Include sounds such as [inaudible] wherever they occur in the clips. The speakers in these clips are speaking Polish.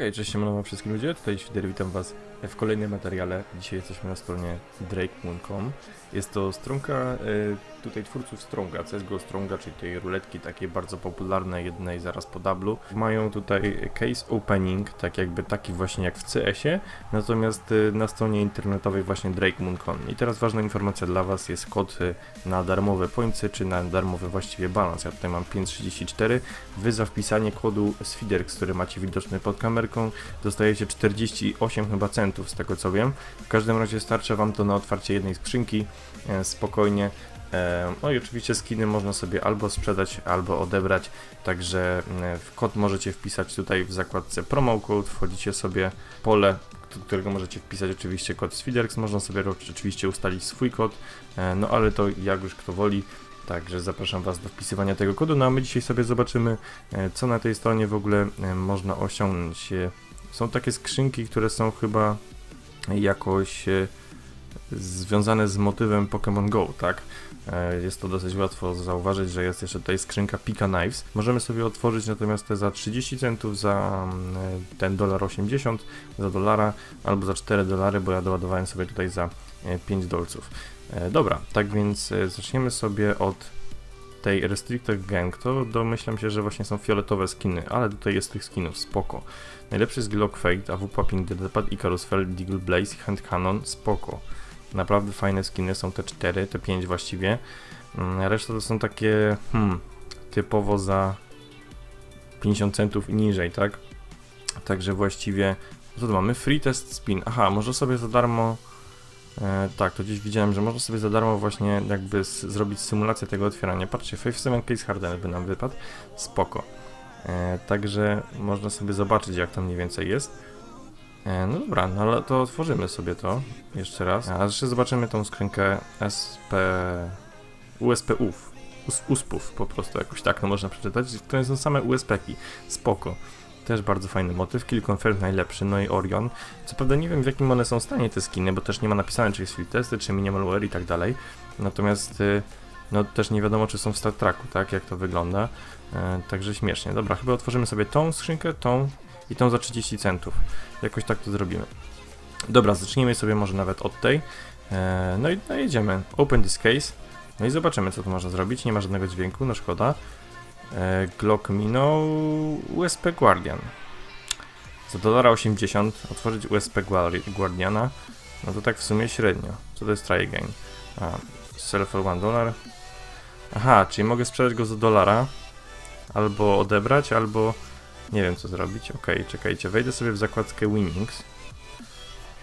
Okej, cześć siemano wszystkim ludzie, tutaj Świder, witam was w kolejnym materiale. Dzisiaj jesteśmy na stronie drakemoon.com. Jest to stronka e, tutaj twórców Stronga, CSGO Stronga, czyli tej ruletki takiej bardzo popularnej, jednej zaraz po dublu. Mają tutaj case opening, tak jakby taki właśnie jak w CS-ie, natomiast e, na stronie internetowej właśnie drakemoon.com. I teraz ważna informacja dla was, jest kod e, na darmowe pońce, czy na darmowy właściwie balans. Ja tutaj mam 534. Wy za wpisanie kodu SFIDERX, który macie widoczny pod kamerką, dostajecie 48 chyba centów z tego co wiem. W każdym razie starcza wam to na otwarcie jednej skrzynki, e, spokojnie. E, no i oczywiście skiny można sobie albo sprzedać, albo odebrać, także e, kod możecie wpisać tutaj w zakładce promo code, wchodzicie sobie pole, do którego możecie wpisać oczywiście kod SFIDERX, można sobie oczywiście ustalić swój kod, no ale to jak już kto woli, Także zapraszam Was do wpisywania tego kodu. No a my dzisiaj sobie zobaczymy, e, co na tej stronie w ogóle e, można osiągnąć. E, są takie skrzynki, które są chyba jakoś związane z motywem Pokémon Go, tak? Jest to dosyć łatwo zauważyć, że jest jeszcze tutaj skrzynka Pika Knives. Możemy sobie otworzyć natomiast te za 30 centów, za ten dolar 80, za dolara albo za 4 dolary, bo ja doładowałem sobie tutaj za 5 dolców. E, dobra, tak więc e, zaczniemy sobie od tej Restricted Gang, to domyślam się, że właśnie są fioletowe skiny, ale tutaj jest tych skinów, spoko. Najlepszy jest Glock Fate, AW Popping, Deadpad, Icarus Fell, Deagle Blaze, Hand Cannon, spoko. Naprawdę fajne skiny są te 4, te 5 właściwie. Mm, reszta to są takie, hmm, typowo za 50 centów i niżej, tak? Także właściwie, co tu mamy? Free Test Spin. Aha, może sobie za darmo E, tak, to gdzieś widziałem, że można sobie za darmo właśnie jakby zrobić symulację tego otwierania. Patrzcie, 5-7 Case Harden by nam wypadł. Spoko. E, także można sobie zobaczyć jak tam mniej więcej jest. E, no dobra, no ale to otworzymy sobie to jeszcze raz. A jeszcze zobaczymy tą skrzynkę SP... USP-UF. USPów po prostu jakoś tak no można przeczytać. To są same USP-ki. Spoko. Też bardzo fajny motyw. Kill Confirm najlepszy, no i Orion. Co prawda nie wiem w jakim one są stanie te skiny, bo też nie ma napisane czy jest field testy, czy minimal wear i tak dalej. Natomiast y, no też nie wiadomo czy są w Star Treku, tak jak to wygląda. E, także śmiesznie. Dobra, chyba otworzymy sobie tą skrzynkę, tą i tą za 30 centów. Jakoś tak to zrobimy. Dobra, zacznijmy sobie może nawet od tej. E, no i no jedziemy. Open this case. No i zobaczymy co tu można zrobić. Nie ma żadnego dźwięku, no szkoda. E, Glock minął USP Guardian. Za dolara 80 otworzyć USP Guardiana, no to tak w sumie średnio. Co to jest try again? A, sell for 1 dollar. Aha, czyli mogę sprzedać go za dolara, albo odebrać, albo nie wiem co zrobić. Ok, czekajcie, wejdę sobie w zakładkę winnings.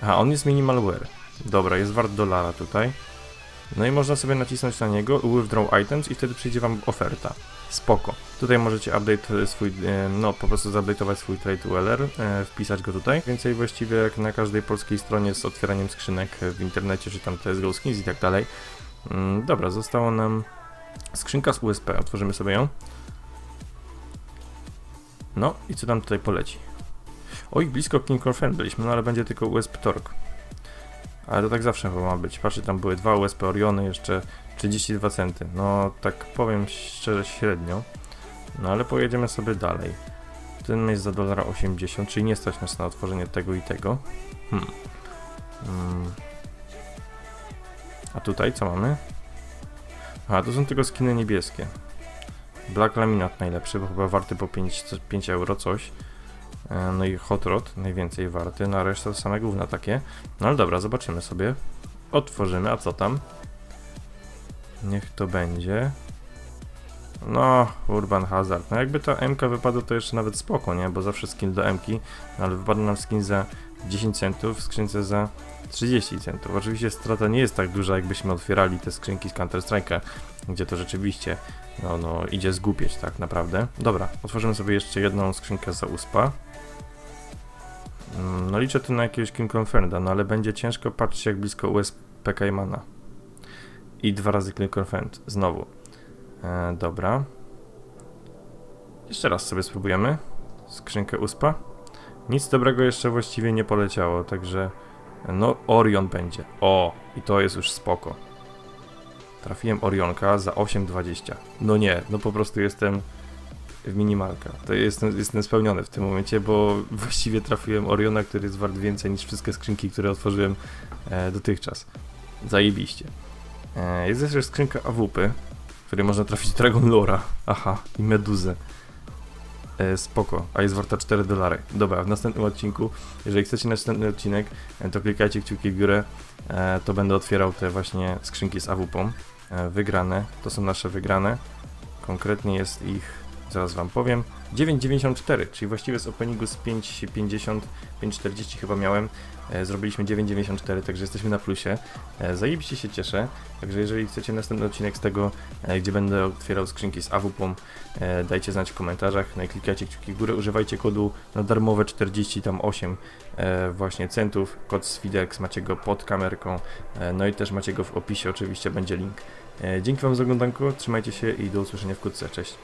Aha, on jest minimal wear. Dobra, jest wart dolara tutaj. No i można sobie nacisnąć na niego, withdraw items i wtedy przyjdzie wam oferta spoko. Tutaj możecie update swój, e, no po prostu zupdate'ować swój trade ULR, e, wpisać go tutaj. Więcej właściwie jak na każdej polskiej stronie z otwieraniem skrzynek w internecie, czy tam TSGO Skins i tak dalej. Mm, dobra, zostało nam skrzynka z USP, otworzymy sobie ją. No i co tam tutaj poleci? Oj, blisko King Confirm byliśmy, no ale będzie tylko USP Torque. Ale to tak zawsze chyba ma być. Patrzcie, tam były dwa USP Oriony, jeszcze 32 centy. No tak powiem szczerze średnio. No ale pojedziemy sobie dalej. Ten jest za dolara 80, czyli nie stać nas na otworzenie tego i tego. Hmm. Hmm. A tutaj co mamy? A, to są tylko skiny niebieskie. Black Laminat najlepszy, bo chyba warty po 5, 5 euro coś. E, no i Hot Rod najwięcej warty, no a reszta to same główne takie. No ale dobra, zobaczymy sobie. Otworzymy, a co tam? Niech to będzie. No, Urban Hazard. No jakby ta MK wypadła to jeszcze nawet spoko, nie? Bo zawsze skin do MK, no ale wypadł nam skin za 10 centów, w skrzynce za 30 centów. Oczywiście strata nie jest tak duża, jakbyśmy otwierali te skrzynki z Counter Strike'a, gdzie to rzeczywiście no, no, idzie zgubieć tak naprawdę. Dobra, otworzymy sobie jeszcze jedną skrzynkę za USPA. Mm, no liczę tu na jakiegoś King Conferda, no ale będzie ciężko, patrzcie jak blisko USP Caimana i dwa razy click confirmed. Znowu. E, dobra. Jeszcze raz sobie spróbujemy. Skrzynkę USPA. Nic dobrego jeszcze właściwie nie poleciało, także no Orion będzie. O, i to jest już spoko. Trafiłem Orionka za 8,20. No nie, no po prostu jestem w minimalka. To jestem, jestem spełniony w tym momencie, bo [laughs] właściwie trafiłem Oriona, który jest wart więcej niż wszystkie skrzynki, które otworzyłem e, dotychczas. Zajebiście. E, jest też skrzynka AWP, w której można trafić Dragon Lora, aha, i Meduzę. E, spoko, a jest warta 4 dolary. Dobra, w następnym odcinku, jeżeli chcecie następny odcinek, e, to klikajcie kciuki w górę, e, to będę otwierał te właśnie skrzynki z AWP. E, wygrane, to są nasze wygrane. Konkretnie jest ich, zaraz wam powiem, 9,94, czyli właściwie z openingu z 5,50, 5,40 chyba miałem, e, zrobiliśmy 9,94, także jesteśmy na plusie. E, zajebiście się cieszę, także jeżeli chcecie następny odcinek z tego, e, gdzie będę otwierał skrzynki z AWP, dajcie znać w komentarzach, no klikajcie kciuki w górę, używajcie kodu na darmowe 40 tam 8 e, właśnie centów, kod z Fidex, macie go pod kamerką, no i też macie go w opisie, oczywiście będzie link. Dzięki wam za oglądanko, trzymajcie się i do usłyszenia wkrótce, cześć.